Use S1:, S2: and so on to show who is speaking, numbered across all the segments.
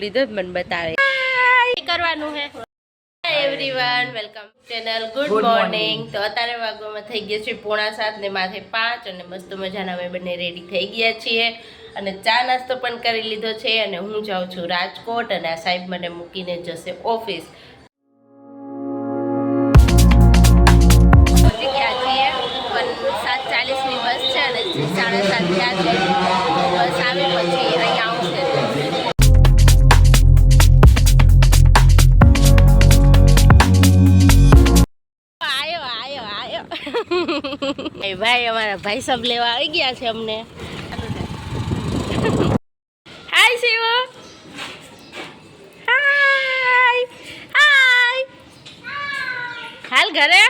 S1: લીધો મને બતાવે. કરવાનું હે? Everyone welcome channel good morning તો અત્યારે વાગવામાં થઈ ગયા છે પોણા સાત ને માથે પાંચ અને મસ્ત મજાના અમે બંને રેડી થઈ ગયા છીએ. અને ચા નાસ્તો પણ કરી લીધો છે અને હું જાઉં છું રાજકોટ અને આ સાહેબ મને મૂકીને જશે ઓફિસ. સાત ચાલીસની બસ છે અને સાડા સાત ત્યાં છે. બસ આવે પછી અહીંયા આવશે. ભાઈ અમારા ભાઈ સાહેબ લેવા આવી ગયા છે અમને. હાય શિવ હાય હાય હાલ ઘરે?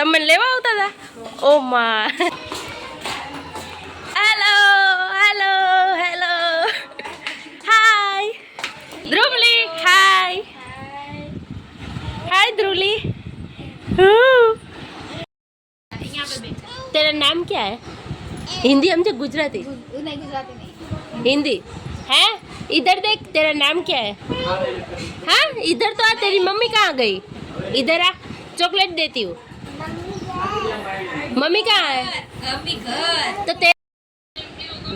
S1: તમે લેવા આવતા હતા? ઓ માં. Hello hello hello hi Dhruvali hi hi Dhruli. तेरा नाम क्या है हिंदी हमसे गुजराती
S2: नहीं गुजराती नहीं
S1: हिंदी है इधर देख तेरा नाम क्या है हाँ इधर तो आ तेरी मम्मी कहाँ गई इधर आ चॉकलेट देती हूँ मम्मी कहाँ है
S2: अम्मी घर
S1: તો તે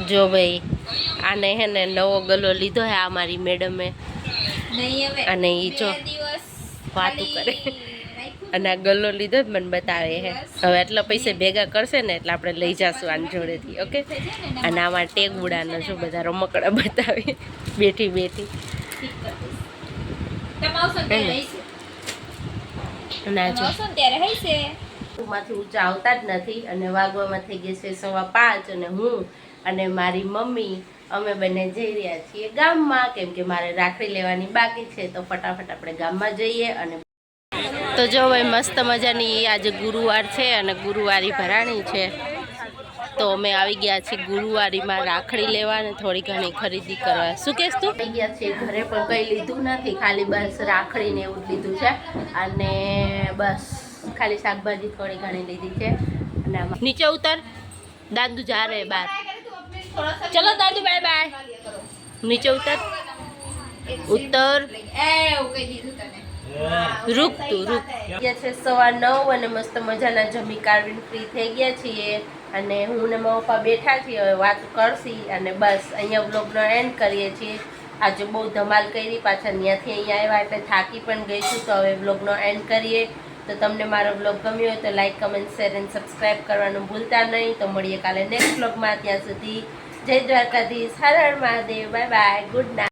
S1: જો ભાઈ આને હે ને નવો ગલો લીધો હે આ મારી મેડમે
S2: નહીં હવે
S1: અને ઈ જો
S2: બે દિવસ
S1: વાતું કરે
S2: રાખ્યું.
S1: અને આ ગલ્લો લીધો જ મને બતાવે હે હવે આટલા પૈસા ભેગા કરશે ને એટલે આપણે લઈ જાશું આની જોડેથી ઓકે? અને આમાં ટેગ ઉડાનો શું બધા રમકડા બતાવે. બેઠી બેઠી. જો. માંથી ઊંચા આવતા જ નથી અને વાગવામાં થઈ ગયા છે સવા પાંચ અને હું અને મારી મમ્મી અમે બંને જઈ રહ્યા છીએ ગામમાં. કેમ કે મારે રાખડી લેવાની બાકી છે તો ફટાફટ આપણે ગામમાં જઈએ અને તો જો ભાઈ મસ્ત મજાની આજે ગુરુવાર છે અને ગુરુવારી ભરાણી છે. તો અમે આવી ગયા છીએ ગુરુવારીમાં રાખડી લેવા અને થોડી ઘણી ખરીદી કરવા. શું કહેશ તું? આવી ગયા છીએ ઘરે પણ કંઈ લીધું નથી. ખાલી બસ રાખડીને એવું જ લીધું છે. અને બસ ખાલી શાકભાજી થોડી ઘણી લીધી છે. અને નીચે ઉતર. દાદુ જા રહે બાર ચલો દાદુ બાય બાય નીચે ઉતર. ઉત્તર.
S2: એવું કહી દીધું તને.
S1: રૂક તું રૂક ગયા છે સવા નવ અને મસ્ત મજાના જમી કાઢીને ફ્રી થઈ ગયા છીએ. અને હું ને મારા પપ્પા બેઠા છીએ, હવે વાત કરશી અને બસ અહીંયા વ્લોગનો એન્ડ કરીએ છીએ. આજે બહુ ધમાલ કરી, પાછા ત્યાંથી અહીંયા આવ્યા, એટલે થાકી પણ ગઈ છું, તો હવે વ્લોગનો એન્ડ કરીએ. તો તમને મારો વ્લોગ ગમ્યો હોય તો like comment share and subscribe કરવાનું ભૂલતા નહીં. તો મળીએ કાલે નેક્સ્ટ બ્લોગમાં ત્યાં સુધી જય દ્વારકાધીશ. હર હર Mahadev. Bye bye good night